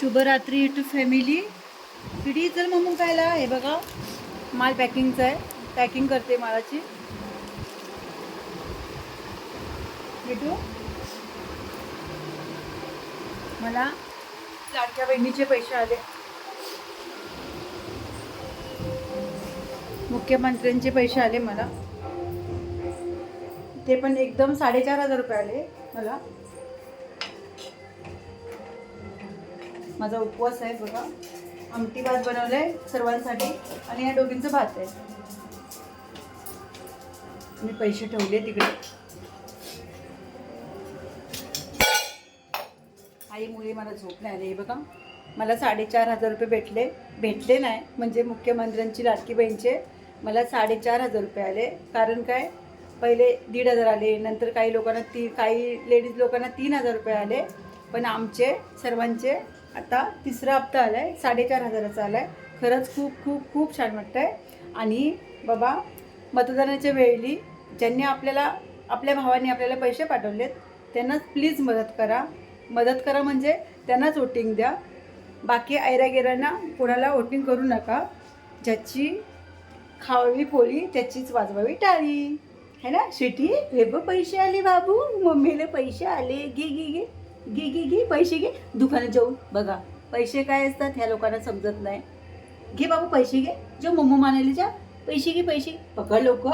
शुभरात्री to family पिढी चल मग कायला हे बघा. माल पॅकिंगचा आहे. पॅकिंग करते मालाची. भेटू? मला लाडक्या बहिणीचे पैसे आले. मुख्यमंत्र्यांचे पैसे आले मला. ते पण एकदम साडेचार हजार रुपये आले मला. माझा उपवास आहे बघा. आमटी भात बनवलाय सर्वांसाठी आणि या दोघींचं भात आहे. मी पैसे ठेवले तिकडे. आईमुळे मला झोप नाही आली बघा. मला साडेचार हजार रुपये भेटले. भेटले नाही म्हणजे मुख्यमंत्र्यांची लाडकी बहीणचे मला साडेचार हजार रुपये आले. कारण काय? पहिले दीड हजार आले नंतर काही लोकांना ती काही लेडीज लोकांना तीन हजार रुपये आले. पण आमचे सर्वांचे आता तिसरा हप्ता आला आहे साडेचार हजाराचा आला आहे खरंच खूप खूप खूप छान वाटतं आहे आणि बाबा मतदानाच्या वेळी ज्यांनी आपल्याला आपल्या भावाने आपल्याला पैसे पाठवलेत त्यांनाच प्लीज मदत करा. मदत करा म्हणजे त्यांनाच वोटिंग द्या. बाकी ऐरागेरांना कोणाला वोटिंग करू नका. ज्याची खावावी पोळी त्याचीच वाजवावी टाळी. है ना? शेटी हे बघ पैसे आले बाबू. मम्मीला पैसे आले. घे घे घे. घे घे घे पैसे घे. दुकानात जाऊन बघा. पैसे काय असतात ह्या लोकांना समजत नाही. घे बाबू पैसे घे. जो मम्मम आणायला जा पैसे घे पैसे बघा पकड लोक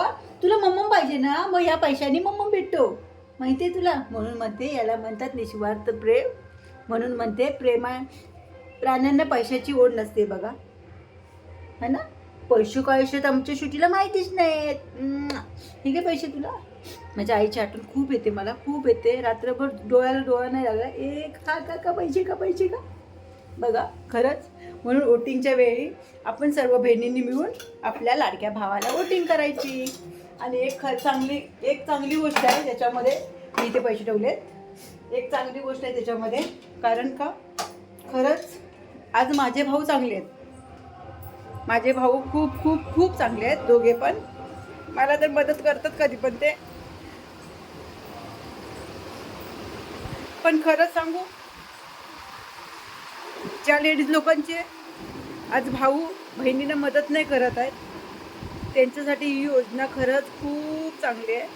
तुला मम्मम पाहिजे ना मग या पैशाने मम्मम भेटतो. माहिती आहे तुला? म्हणून म्हणते याला म्हणतात निस्वार्थ प्रेम. म्हणून म्हणते प्रेमा प्राण्यांना पैशाची ओढ नसते बघा. है ना? पैसे काय असतात आमच्या सुटीला माहितीच नाहीत हे ठीक आहे पैसे तुला. माझ्या आईची आठवण खूप येते मला खूप येते. रात्रभर डोळ्याला डोळा नाही लागला. एक हा का का पाहिजे का पाहिजे का? बघा खरंच. म्हणून वोटिंगच्या वेळी आपण सर्व बहिणींनी मिळून आपल्या लाडक्या भावाला वोटिंग करायची. आणि एक ख चांगली एक चांगली गोष्ट आहे त्याच्यामध्ये मी इथे पैसे ठेवलेत. एक चांगली गोष्ट आहे त्याच्यामध्ये. कारण का? खरंच आज माझे भाऊ चांगले आहेत. माझे भाऊ खूप खूप खूप चांगले आहेत. दोघे पण. मला तर मदत करतात कधी पण ते. पण खरंच सांगू? ज्या लेडीज लोकांचे आज भाऊ बहिणींना मदत नाही करत आहेत त्यांच्यासाठी ही योजना खरंच खूप चांगली आहे.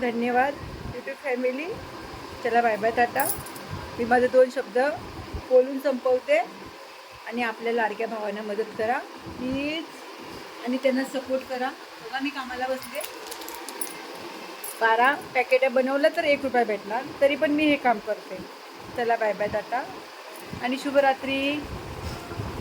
धन्यवाद. युट्यूब फॅमिली चला बाय बाय टाटा. मी माझे दोन शब्द बोलून संपवते आणि आपल्या लाडक्या भावांना मदत करा. प्लीज आणि त्यांना सपोर्ट करा. बघा मी कामाला बसले. बारा पॅकेट बनवलं तर एक रुपया भेटणार. तरी पण मी हे काम करते. चला बाय बाय टाटा. आणि शुभरात्री.